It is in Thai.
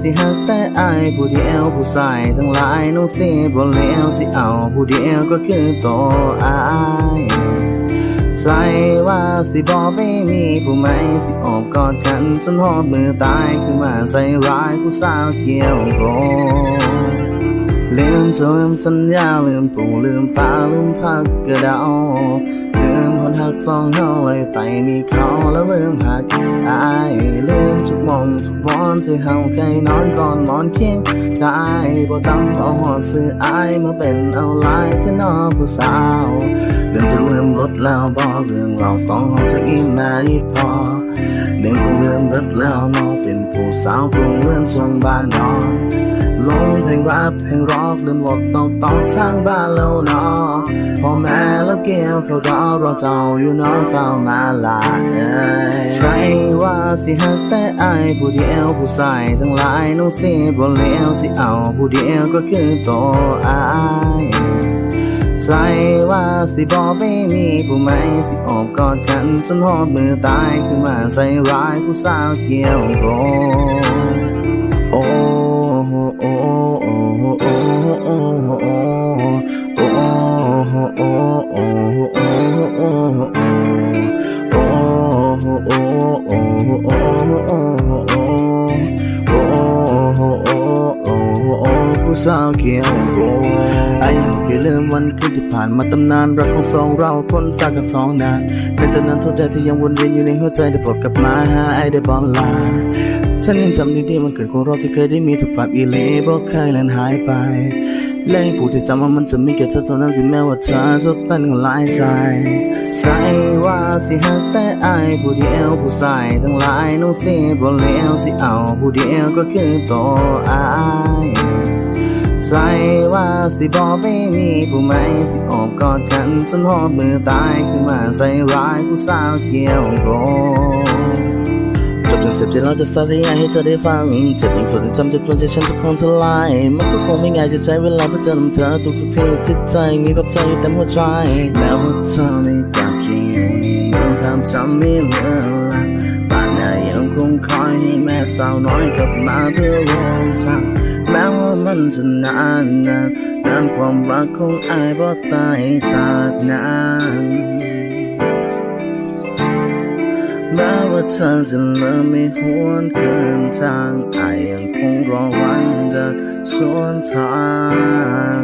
สิหักแต่อายผู้เดียวผู้ชายทั้งหลายน้องสิบ่เลวสิเอาผู้เดียวก็คือตัวอายใส่ว่าสิบอกไม่มีผู้ไหมสิโอบกอดกันจนหอบมือตายคือมาใส่ร้ายผู้สาวเกี่ยวโก ลืมโซลืมสัญญาลืมปู่ลืมป้าลืมพักกระเดาลืมคนหักสองเฮาเลยไปมีเขาแล้วลืมหักอายลืมทุกมองทุกวันที่เฮาเคยนอนก่อนหมอนเคียงกายบ่จำเอาหอดซื้ออายมาเป็นเอาลายที่นอผู้สาวลืมจะลืมรถแล้วบอกเรื่องเราสองห้องจะอิ่มนายพอเรื่องของเรื่องรถแล้วนอเป็นผู้สาวกรุงเรื่องชงบ้านนอน ลงเพลงรัเพลงร็อกลืมรถต้องตอกทางบ้านแล้วนอพ่อแม่แล้วเกี่ยวเขาดอรอเจ้าอยู่นอนเฝ้ามาลาเอ้ยใส่ว่าสิหักแต่อายผู้เดียวผู้ชายทั้งหลายน้องสิบ่เลวสิเอาผู้เดียวก็คือตัวอายใส่ว่าสิบอกไปมีผู้ใหม่สิอบกอดกันจนหอดมือตายคือมาใส่ร้ายผู้สาวเกี่ยวโก ผู้สาวเกี่ยวโกไอ้ยังไม่เคยลืมวันคืนที่ผ่านมาตำนานรักของสองเราคนสร้างกับสองนาเป็นจำนานโทษใจที่ยังวนเวียนอยู่ในหัวใจได้โปรดกลับมาหาไอ้ได้บอลลาฉันยังจำดีๆวันเกิดของเราที่เคยได้มีทุกภาพอีเล่บอกเคยเลือนหายไป และให้ผู้ที่จำว่ามันจะมีแค่เธอเท่านั้นที่แม้ว่าเธอจะเป็นคนหลายใจ ใส่ว่าสิหักแต่อายผู้เดียวผู้ชายทั้งหลายน้องสิบ่เลวสิเอาผู้เดียวก็คือตัวอายใส่ว่าสิบอกไปมีผู้ใหม่สิอบกอดกันจนหอดมือตายคือมาใส่ร้ายผู้สาวเกี่ยวโก จบจนเจ็บที่เราจะสาธยายให้เธอได้ฟังเจ็บยิ่งทนจำจนจนใจฉันจะคงทลายมันก็คงไม่ง่ายจะใช้เวลาเพื่อเจอนำเธอทุกทุกที่ใจมีแบบเธออยู่เต็มหัวใจแม้ว่าเธอไม่กลับจะอยู่ในเมืองความจำไม่เหลือละบ้านนายังคงคอยให้แม่สาวน้อยกลับมาเพื่อรวมทางแม้ว่ามันจะนานนานนานความรักของอายบ่ตายจากนาน แม้ว่าเธอจะเริ่มไม่หวนคืนทางอายยังคงรอวันเดินสวนทาง